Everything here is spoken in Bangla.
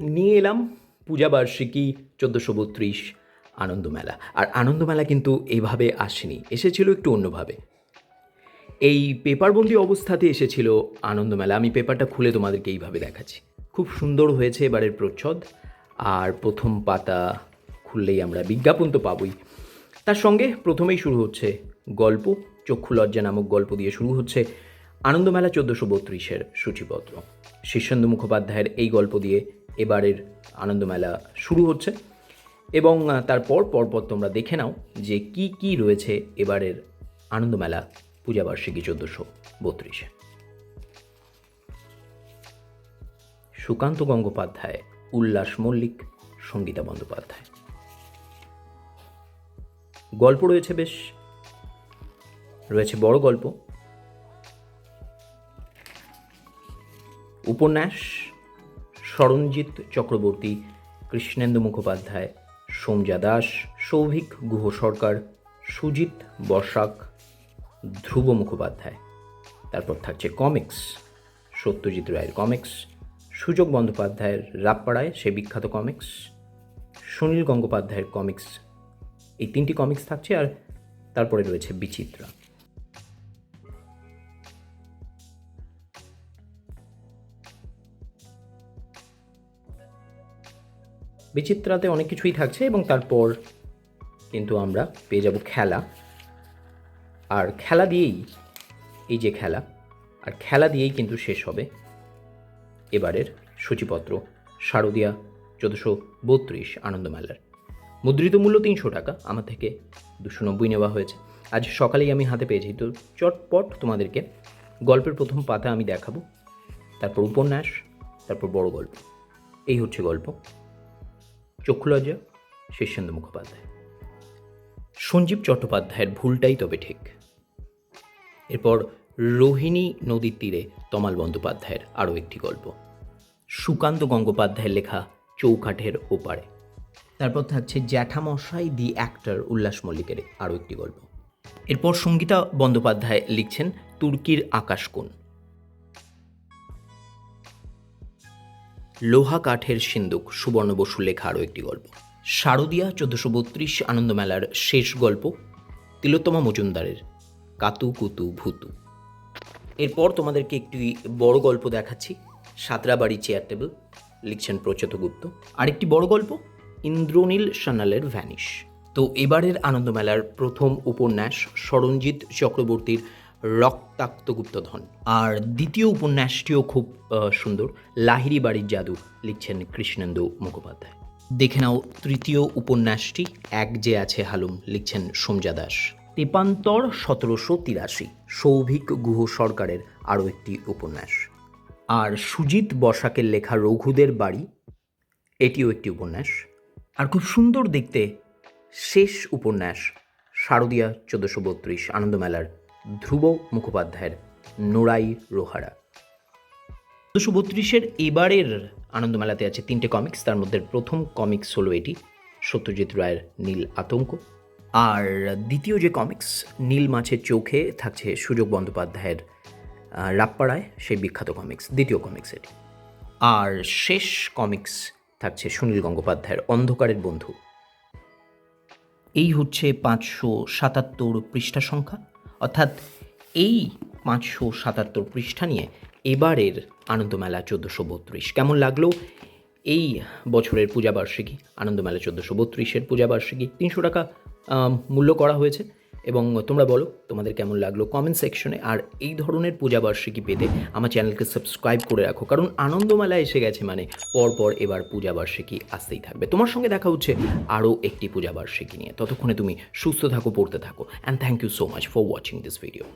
নিয়ে এলাম পূজাবার্ষিকী চোদ্দোশো বত্রিশ আনন্দমেলা। আর আনন্দমেলা কিন্তু এইভাবে আসেনি, এসেছিল একটু অন্যভাবে। এই পেপারবন্দি অবস্থাতে এসেছিল আনন্দমেলা। আমি পেপারটা খুলে তোমাদেরকে এইভাবে দেখাচ্ছি। খুব সুন্দর হয়েছে এবারের প্রচ্ছদ, আর প্রথম পাতা খুললেই আমরা বিজ্ঞাপন তো পাবই। তার সঙ্গে প্রথমেই শুরু হচ্ছে গল্প, চক্ষু লজ্জা নামক গল্প দিয়ে শুরু হচ্ছে আনন্দমেলা চোদ্দোশো বত্রিশের সূচিপত্র। শীর্ষেন্দু মুখোপাধ্যায়ের এই গল্প দিয়ে এবারের আনন্দমেলা শুরু হচ্ছে এবং তারপর পরপর তোমরা দেখে নাও যে কি কি রয়েছে এবারের আনন্দমেলা পূজাবার্ষিকী চোদ্দোশো বত্রিশে। সুকান্ত গঙ্গোপাধ্যায়, উল্লাস মল্লিক, সঙ্গীতা বন্দ্যোপাধ্যায়। গল্প রয়েছে বেশ, রয়েছে বড় গল্প উপন্যাস স্মরণজিৎ চক্রবর্তী, কৃষ্ণেন্দু মুখোপাধ্যায়, সোমজা দাস, সৌভিক গুহ সরকার, সুজিত বর্ষাক, ধ্রুব মুখোপাধ্যায়। তারপর থাকছে কমিক্স, সত্যজিৎ রায়ের কমিক্স, সুযোগ বন্দ্যোপাধ্যায়ের রাপপাড়ায় সে বিখ্যাত কমিক্স, সুনীল গঙ্গোপাধ্যায়ের কমিক্স। এই তিনটি কমিক্স থাকছে আর তারপরে রয়েছে বিচিত্রা। বিচিত্রাতে অনেক কিছুই থাকছে এবং তারপর কিন্তু আমরা পেয়ে যাব খেলা। আর খেলা দিয়েই, এই যে খেলা, আর খেলা দিয়েই কিন্তু শেষ হবে এবারের সূচিপত্র শারদীয়া চোদ্দোশো বত্রিশ আনন্দমেলার। মুদ্রিত মূল্য তিনশো টাকা, আমার থেকে দুশো নব্বই নেওয়া হয়েছে। আজ সকালেই আমি হাতে পেয়েছি, তো চটপট তোমাদেরকে গল্পের প্রথম পাতা আমি দেখাবো, তারপর উপন্যাস, তারপর বড় গল্প। এই হচ্ছে গল্প। চক্ষুলজ্জা, শীর্ষেন্দু মুখোপাধ্যায়। সঞ্জীব চট্টোপাধ্যায়ের ভুলটাই তবে ঠিক। এরপর রোহিণী নদীর তীরে তমাল বন্দ্যোপাধ্যায়ের আরও একটি গল্প। সুকান্ত গঙ্গোপাধ্যায়ের লেখা চৌকাঠের ওপারে। তারপর থাকছে জ্যাঠামশাই, দি অ্যাক্টর উল্লাস মল্লিকের আরও একটি গল্প। এরপর সঙ্গীতা বন্দ্যোপাধ্যায় লিখছেন, তুর্কির আকাশকোণ লোহা কাঠের সিন্দুক, সুবর্ণ বসুর লেখা আরও একটি গল্প। শারদীয়া চোদ্দোশো বত্রিশ আনন্দমেলার শেষ গল্প তিলোত্তমা মজুমদারের, কাতু কুতু ভুতু। এরপর তোমাদেরকে একটি বড় গল্প দেখাচ্ছি। সাতরাবাড়ি চেয়ার টেবিল, লিখছেন প্রচেত গুপ্ত। আরেকটি বড় গল্প, ইন্দ্রনীল সান্যালের ভ্যানিশ। তো এবারের আনন্দমেলার প্রথম উপন্যাস স্মরণজিৎ চক্রবর্তীর রক্তাক্ত গুপ্তধন আর দ্বিতীয় উপন্যাসটিও খুব সুন্দর। লাহিরি বাড়ির জাদু লিখছেন কৃষ্ণেন্দু মুখোপাধ্যায়। দেখে নাও তৃতীয় উপন্যাসটি, এক যে আছে হালুম, লিখছেন সোমজা দাস। তেপান্তর সতেরোশো তিরাশি, সৌভিক গুহ সরকারের আরও একটি উপন্যাস। আর সুজিত বসাকের লেখা রঘুদের বাড়ি, এটিও একটি উপন্যাস। আর খুব সুন্দর দেখতে শেষ উপন্যাস, শারদীয়া চোদ্দোশো বত্রিশ আনন্দমেলার ধ্রুব মুখোপাধ্যায়ের নোড়াই রোহারা। দুশো বত্রিশের এবারের আনন্দমেলাতে আছে তিনটে কমিক্স তার মধ্যে প্রথম কমিক্স হলো এটি, সত্যজিৎ রায়ের নীল আতঙ্ক। আর দ্বিতীয় যে কমিক্স নীল মাছের চোখে থাকছে সুযোগ বন্দ্যোপাধ্যায়ের রাপ্পাড়ায়, সেই বিখ্যাত কমিক্স দ্বিতীয় কমিক্স এটি। আর শেষ কমিক্স থাকছে সুনীল গঙ্গোপাধ্যায়ের অন্ধকারের বন্ধু। এই হচ্ছে পাঁচশো সাতাত্তর পৃষ্ঠা সংখ্যা। অর্থাৎ এই পাঁচশো সাতাত্তর পৃষ্ঠা নিয়ে এবারের আনন্দমেলা চোদ্দোশো বত্রিশ। কেমন লাগল এই বছরের পূজাবার্ষিকী? আনন্দমেলা চোদ্দোশো বত্রিশের পূজাবার্ষিকী। তিনশো টাকা মূল্য করা হয়েছে। এবং তোমরা বলো, তোমাদের কেমন লাগল কমেন্ট সেকশনে আর এই ধরনের পূজাবার্ষিকী পেতে আমার চ্যানেলকে সাবস্ক্রাইব করে রাখো, কারণ আনন্দমেলা এসে গেছে মানে পরপর এবার পূজাবার্ষিকী আসতেই থাকবে। তোমার সঙ্গে দেখা হচ্ছে আরও একটি পূজাবার্ষিকী নিয়ে। ততক্ষণে তুমি সুস্থ থাকো, পড়তে থাকো। And thank you so much for watching this video